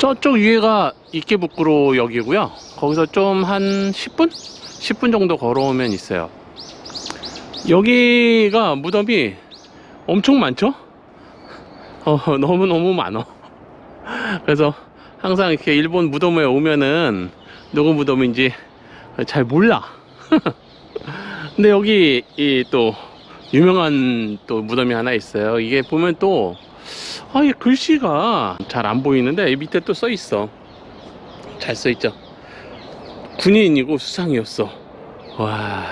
저쪽 위에가 이케부쿠로 역이고요. 거기서 좀 한 10분? 10분 정도 걸어오면 있어요. 여기가 무덤이 엄청 많죠? 어, 너무너무 많어. 그래서 항상 이렇게 일본 무덤에 오면은 누구 무덤인지 잘 몰라. 근데 여기 이또 유명한 또 무덤이 하나 있어요. 이게 보면 또 아, 이 글씨가 잘 안 보이는데 이 밑에 또 써 있어. 잘 써 있죠. 군인이고 수상이었어. 와,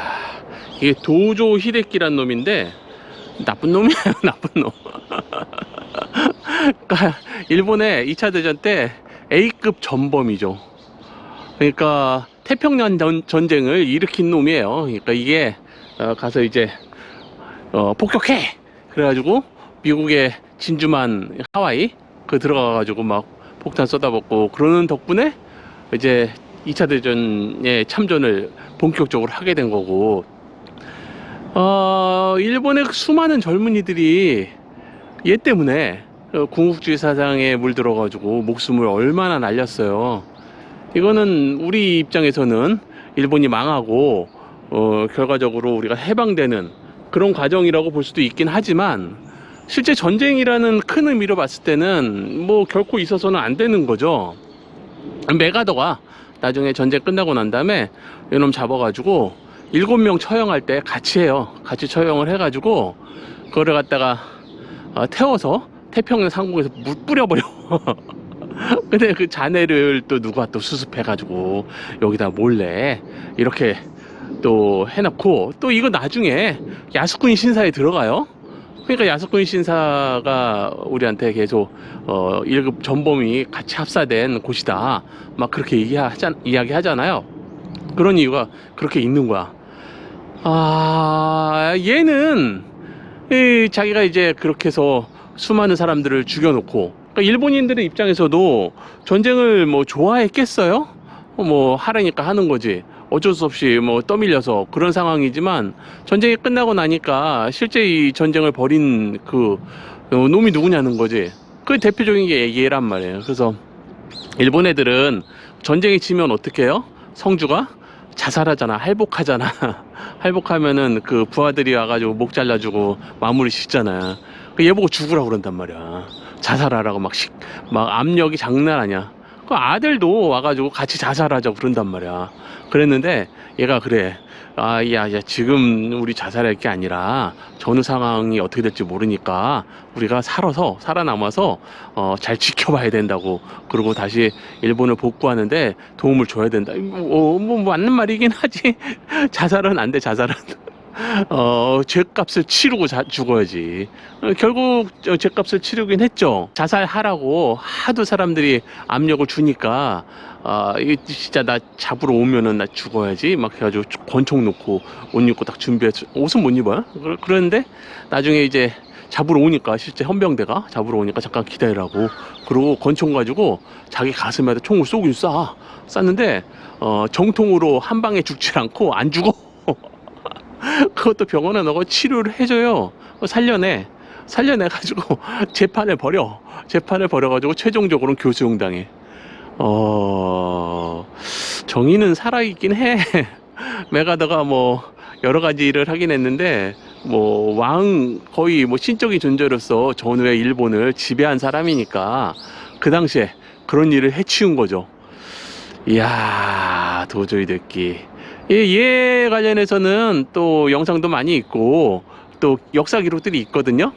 이게 도조 히데키란 놈인데 나쁜 놈이에요, 나쁜 놈. 그러니까 일본의 2차 대전 때 A급 전범이죠. 그러니까 태평양 전, 전쟁을 일으킨 놈이에요. 그러니까 이게 어, 가서 이제 어, 폭격해. 그래가지고 미국의 진주만 하와이 그 들어가 가지고 막 폭탄 쏟아붓고 그러는 덕분에 이제 2차 대전에 참전을 본격적으로 하게 된 거고 어, 일본의 수많은 젊은이들이 얘 때문에 어, 궁극주의 사상에 물들어 가지고 목숨을 얼마나 날렸어요. 이거는 우리 입장에서는 일본이 망하고 어, 결과적으로 우리가 해방되는 그런 과정이라고 볼 수도 있긴 하지만 실제 전쟁이라는 큰 의미로 봤을 때는 뭐 결코 있어서는 안 되는 거죠. 메가더가 나중에 전쟁 끝나고 난 다음에 이놈 잡아가지고 일곱 명 처형할 때 같이 해요. 같이 처형을 해가지고 그거를 갖다가 어, 태워서 태평양 상공에서 물 뿌려버려. 근데 그 잔해를 또 누가 또 수습해가지고 여기다 몰래 이렇게 또 해놓고 또 이거 나중에 야스쿠인 신사에 들어가요. 그러니까 야스쿠인 신사가 우리한테 계속 어 1급 전범이 같이 합사된 곳이다. 막 그렇게 얘기하자, 이야기하잖아요. 그런 이유가 그렇게 있는 거야. 아 얘는 이 자기가 이제 그렇게 해서 수많은 사람들을 죽여놓고 그러니까 일본인들의 입장에서도 전쟁을 뭐 좋아했겠어요? 어, 뭐 하라니까 하는 거지. 어쩔 수 없이 뭐 떠밀려서 그런 상황이지만 전쟁이 끝나고 나니까 실제 이 전쟁을 벌인 그 어, 놈이 누구냐는 거지. 그 대표적인 게 얘란 말이에요. 그래서 일본 애들은 전쟁이 지면 어떻게 해요? 성주가 자살하잖아. 할복하잖아. 할복하면은 그 부하들이 와가지고 목 잘라주고 마무리 짓잖아. 그얘 보고 죽으라고 그런단 말이야. 자살하라고 막, 식, 막 압력이 장난 아니야. 그 아들도 와가지고 같이 자살하자고 그런단 말이야. 그랬는데 얘가 그래. 아, 야, 야, 지금 우리 자살할 게 아니라 전후 상황이 어떻게 될지 모르니까 우리가 살아서, 살아남아서, 어, 잘 지켜봐야 된다고. 그리고 다시 일본을 복구하는데 도움을 줘야 된다. 뭐, 뭐, 맞는 말이긴 하지. 자살은 안 돼, 자살은. 어, 죄값을 치르고 자, 죽어야지. 어, 결국 저 죄값을 치르긴 했죠. 자살하라고 하도 사람들이 압력을 주니까 아, 이게 진짜 나 잡으러 오면은 나 죽어야지. 막 해가지고 권총 놓고 옷 입고 딱 준비해서 옷은 못 입어요. 그런데 나중에 이제 잡으러 오니까 실제 헌병대가 잡으러 오니까 잠깐 기다리라고 그러고 권총 가지고 자기 가슴에다 총을 쏘긴 쏴 쐈는데 어, 정통으로 한 방에 죽질 않고 안 죽어 그것도 병원에 넣고 치료를 해줘요. 어, 살려내. 살려내가지고 재판을 벌여. 재판을 벌여가지고 최종적으로는 교수용 당해. 어, 정의는 살아있긴 해. 메가더가 뭐, 여러 가지 일을 하긴 했는데, 뭐, 왕, 거의 뭐 신적인 존재로서 전후에 일본을 지배한 사람이니까, 그 당시에 그런 일을 해치운 거죠. 이야, 도저히 됐기. 예, 얘 관련해서는 또 영상도 많이 있고 또 역사 기록들이 있거든요.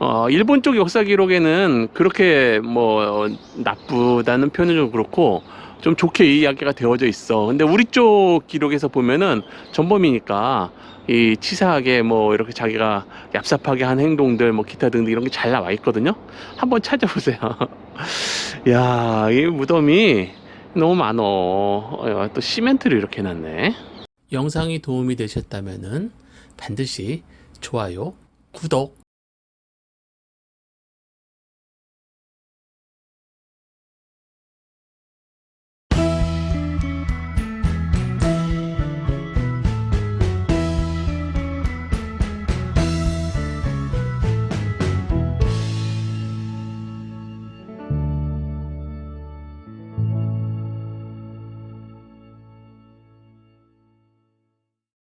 어, 일본 쪽 역사 기록에는 그렇게 뭐 나쁘다는 표현은 좀 그렇고 좀 좋게 이야기가 되어져 있어. 근데 우리 쪽 기록에서 보면은 전범이니까 이 치사하게 뭐 이렇게 자기가 얍삽하게 한 행동들 뭐 기타 등등 이런 게 잘 나와 있거든요. 한번 찾아보세요. 야, 이 무덤이 너무 많어. 어, 또 시멘트를 이렇게 해놨네. 영상이 도움이 되셨다면 반드시 좋아요, 구독